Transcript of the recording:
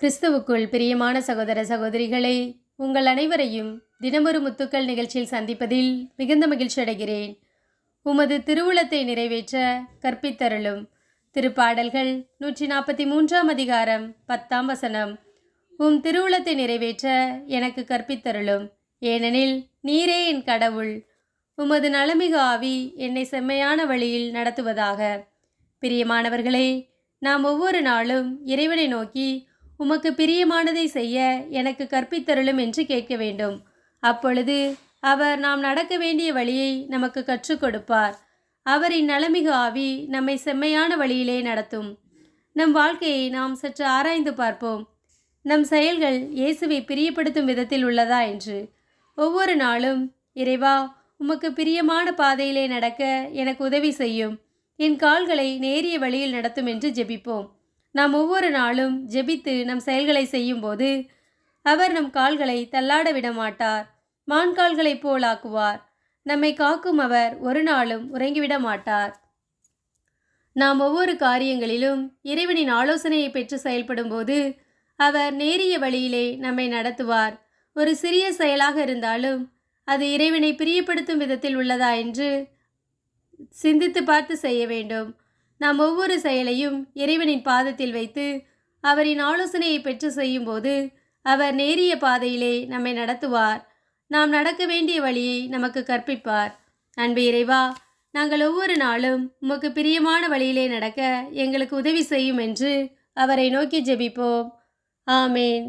கிறிஸ்துவுக்குள் பிரியமான சகோதர சகோதரிகளை உங்கள் அனைவரையும் தினமொரு முத்துக்கள் நிகழ்ச்சியில் சந்திப்பதில் மிகுந்த மகிழ்ச்சி அடைகிறேன். உமது திருவுளத்தை நிறைவேற்ற கற்பித்தருளும் திருப்பாடல்கள் நூற்றி நாற்பத்தி மூன்றாம் அதிகாரம் பத்தாம் வசனம். உம் திருவுளத்தை நிறைவேற்ற எனக்கு கற்பித்தருளும். ஏனெனில் நீரே என் கடவுள். உமது நலமிகு ஆவி என்னை செம்மையான வழியில் நடத்துவதாக. பிரியமானவர்களே நாம் ஒவ்வொரு நாளும் இறைவனை நோக்கி உமக்கு பிரியமானதை செய்ய எனக்கு கற்பித்தருளும் என்று கேட்க வேண்டும். அப்பொழுது அவர் நாம் நடக்க வேண்டிய வழியை நமக்கு கற்றுக் கொடுப்பார். அவரின் நலமிகு ஆவி நம்மை செம்மையான வழியிலே நடத்தும். நம் வாழ்க்கையை நாம் சற்று ஆராய்ந்து பார்ப்போம். நம் செயல்கள் இயேசுவை பிரியப்படுத்தும் விதத்தில் உள்ளதா என்று. ஒவ்வொரு நாளும் இறைவா உமக்கு பிரியமான பாதையிலே நடக்க எனக்கு உதவி செய்யும். என் கால்களை நேரிய வழியில் நடத்தும் என்று ஜெபிப்போம். நாம் ஒவ்வொரு நாளும் ஜெபித்து நம் செயல்களை செய்யும்போது அவர் நம் கால்களை தள்ளாட விட மாட்டார் மான்கால்களைப் போலாக்குவார் நம்மை காக்கும் அவர் ஒரு நாளும் உறங்கிவிட மாட்டார். நாம் ஒவ்வொரு காரியங்களிலும் இறைவனின் ஆலோசனையை பெற்று செயல்படும்போது அவர் நேரிய வழியிலே நம்மை நடத்துவார். ஒரு சிறிய செயலாக இருந்தாலும் அது இறைவனை பிரியப்படுத்தும் விதத்தில் உள்ளதா என்று சிந்தித்து பார்த்து செய்ய வேண்டும். நாம் ஒவ்வொரு செயலையும் இறைவனின் பாதத்தில் வைத்து அவரின் ஆலோசனையை பெற்று செய்யும்போது அவர் நேரிய பாதையிலே நம்மை நடத்துவார். நாம் நடக்க வேண்டிய வழியை நமக்கு கற்பிப்பார். அன்பு இறைவா நாங்கள் ஒவ்வொரு நாளும் உமக்கு பிரியமான வழியிலே நடக்க எங்களுக்கு உதவி செய்யும் என்று அவரை நோக்கி ஜெபிப்போம். ஆமேன்.